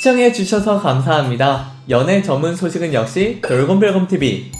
시청해 주셔서 감사합니다. 연애 전문 소식은 역시 돌곰별곰TV.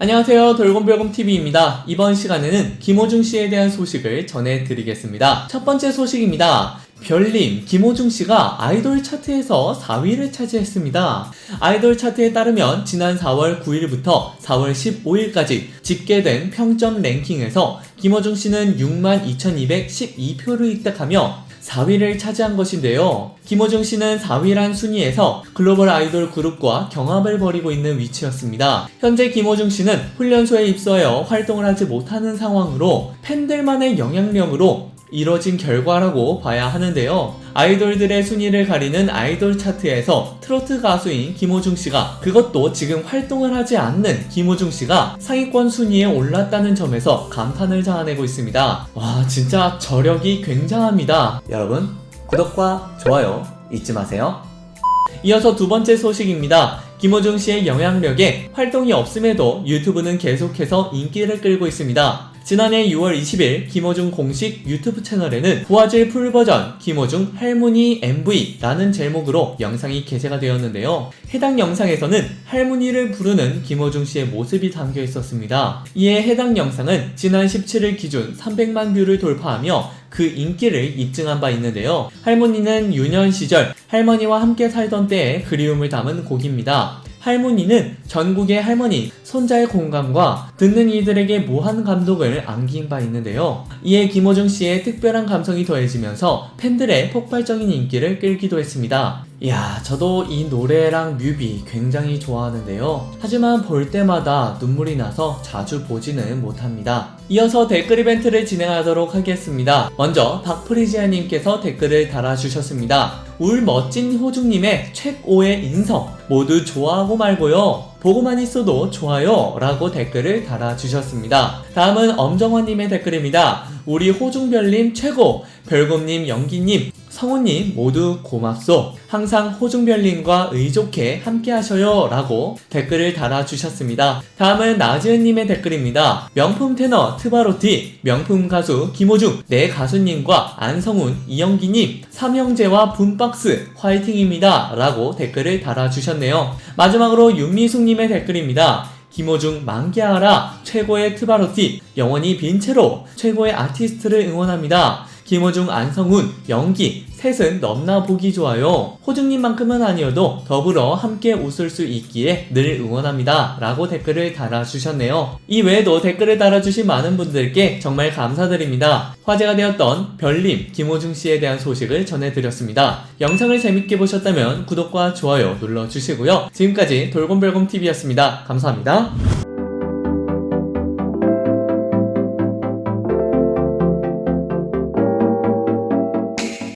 안녕하세요. 돌곰별곰TV입니다. 이번 시간에는 김호중 씨에 대한 소식을 전해드리겠습니다. 첫 번째 소식입니다. 별님, 김호중 씨가 아이돌 차트에서 4위를 차지했습니다. 아이돌 차트에 따르면 지난 4월 9일부터 4월 15일까지 집계된 평점 랭킹에서 김호중 씨는 62,212표를 획득하며 4위를 차지한 것인데요. 김호중 씨는 4위란 순위에서 글로벌 아이돌 그룹과 경합을 벌이고 있는 위치였습니다. 현재 김호중 씨는 훈련소에 입소하여 활동을 하지 못하는 상황으로 팬들만의 영향력으로 이뤄진 결과라고 봐야 하는데요. 아이돌들의 순위를 가리는 아이돌 차트에서 트로트 가수인 김호중 씨가 그것도 지금 활동을 하지 않는 김호중 씨가 상위권 순위에 올랐다는 점에서 감탄을 자아내고 있습니다. 와, 진짜 저력이 굉장합니다. 여러분, 구독과 좋아요 잊지 마세요. 이어서 두 번째 소식입니다. 김호중 씨의 영향력에 활동이 없음에도 유튜브는 계속해서 인기를 끌고 있습니다. 지난해 6월 20일 김호중 공식 유튜브 채널에는 부화질 풀버전 김호중 할머니 MV라는 제목으로 영상이 게재가 되었는데요. 해당 영상에서는 할머니를 부르는 김호중 씨의 모습이 담겨 있었습니다. 이에 해당 영상은 지난 17일 기준 300만 뷰를 돌파하며 그 인기를 입증한 바 있는데요. 할머니는 유년 시절 할머니와 함께 살던 때의 그리움을 담은 곡입니다. 할머니는 전국의 할머니, 손자의 공감과 듣는 이들에게 무한 감동을 안긴 바 있는데요. 이에 김호중 씨의 특별한 감성이 더해지면서 팬들의 폭발적인 인기를 끌기도 했습니다. 이야, 저도 이 노래랑 뮤비 굉장히 좋아하는데요. 하지만 볼 때마다 눈물이 나서 자주 보지는 못합니다. 이어서 댓글 이벤트를 진행하도록 하겠습니다. 먼저 박프리지아님께서 댓글을 달아주셨습니다. 울 멋진 호중님의 최고의 인성 모두 좋아하고 말고요. 보고만 있어도 좋아요 라고 댓글을 달아주셨습니다. 다음은 엄정원님의 댓글입니다. 우리 호중별님 최고, 별곰님, 영기님, 성우님 모두 고맙소. 항상 호중별님과 의좋게 함께 하셔요. 라고 댓글을 달아주셨습니다. 다음은 나지은님의 댓글입니다. 명품 테너 트바로티, 명품 가수 김호중, 내 가수님과 안성훈, 이영기님, 삼형제와 분박스 화이팅입니다. 라고 댓글을 달아주셨네요. 마지막으로 윤미숙님 의 댓글입니다. 김호중 만개하라 최고의 트바로티 영원히 빈 채로 최고의 아티스트를 응원합니다. 김호중, 안성훈, 연기 셋은 넘나 보기 좋아요. 호중님만큼은 아니어도 더불어 함께 웃을 수 있기에 늘 응원합니다. 라고 댓글을 달아주셨네요. 이 외에도 댓글을 달아주신 많은 분들께 정말 감사드립니다. 화제가 되었던 별님, 김호중 씨에 대한 소식을 전해드렸습니다. 영상을 재밌게 보셨다면 구독과 좋아요 눌러주시고요. 지금까지 돌곰별곰TV였습니다. 감사합니다.